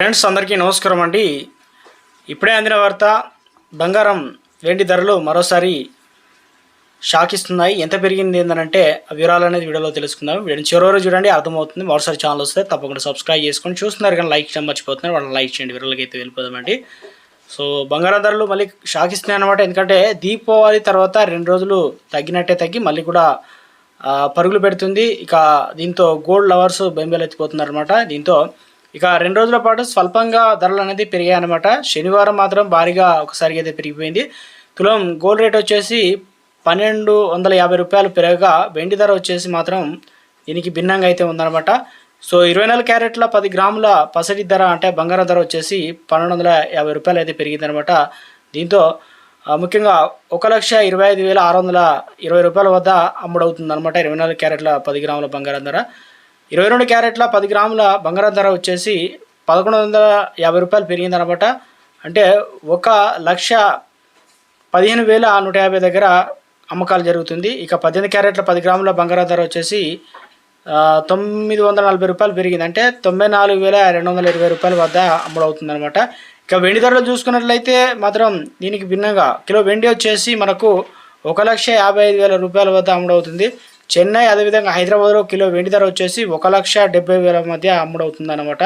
Friends అందరికీ నమస్కారం అండి. ఇప్పుడే అందిన వార్త బంగారం వెండి ధరలు మరోసారి షాక్ ఇస్తున్నాయి ఎంత పెరిగింది ఏంటంటే ఆ వివరాలు అనేది వీడియోలో తెలుసుకుందాం. వీడియో చివరి వరకు చూడండి అర్థమవుతుంది. మరోసారి ఛానల్ వస్తే తప్పకుండా సబ్స్క్రైబ్ చేసుకొని చూస్తున్నారు కానీ లైక్ చేయడం మర్చిపోతున్నారు. వాళ్ళని లైక్ చేయండి వీరలకి అయితే వెళ్ళిపోదామండి. సో బంగారం ధరలు మళ్ళీ షాక్ ఇస్తున్నాయి అనమాట ఎందుకంటే దీపావళి తర్వాత రెండు రోజులు తగ్గినట్టే తగ్గి మళ్ళీ కూడా పరుగులు పెడుతుంది. ఇక దీంతో గోల్డ్ లవర్స్ బెంబేలెత్తిపోతున్నారు అనమాట దీంతో ఇక రెండు రోజుల పాటు స్వల్పంగా ధరలు అనేది పెరిగాయి అనమాట శనివారం మాత్రం భారీగా ఒకసారి అయితే పెరిగిపోయింది. తులం గోల్డ్ రేట్ వచ్చేసి పన్నెండు వందల యాభై రూపాయలు పెరగగా వెండి ధర వచ్చేసి మాత్రం దీనికి భిన్నంగా అయితే ఉందన్నమాట. సో ఇరవై నాలుగు క్యారెట్ల పది గ్రాముల పసడి ధర అంటే బంగారం ధర వచ్చేసి పన్నెండు వందల యాభై రూపాయలు అయితే పెరిగిందనమాట దీంతో ముఖ్యంగా ఒక లక్ష ఇరవై ఐదు వేల ఆరు వందల ఇరవై రూపాయల వద్ద అమ్ముడవుతుంది అనమాట ఇరవై నాలుగు క్యారెట్ల పది గ్రాముల బంగారం ధర. ఇరవై రెండు క్యారెట్ల పది గ్రాముల బంగారం ధర వచ్చేసి పదకొండు వందల యాభై రూపాయలు పెరిగిందనమాట. అంటే ఒక లక్ష పదిహేను వేల నూట యాభై దగ్గర అమ్మకాలు జరుగుతుంది. ఇక పద్దెనిమిది క్యారెట్ల పది గ్రాముల బంగారం ధర వచ్చేసి తొమ్మిది వందల నలభై రూపాయలు పెరిగింది. అంటే తొంభై నాలుగు వేల రెండు వందల ఇరవై రూపాయల వద్ద అమ్ముడవుతుంది అనమాట ఇక వెండి ధరలు చూసుకున్నట్లయితే మాత్రం దీనికి భిన్నంగా కిలో వెండి వచ్చేసి మనకు ఒక లక్ష యాభై ఐదు వేల రూపాయల వద్ద అమ్ముడవుతుంది. చెన్నై అదేవిధంగా హైదరాబాద్లో కిలో వెండి ధర వచ్చేసి ఒక లక్ష డెబ్బై వేల మధ్య అమ్ముడవుతుంది అనమాట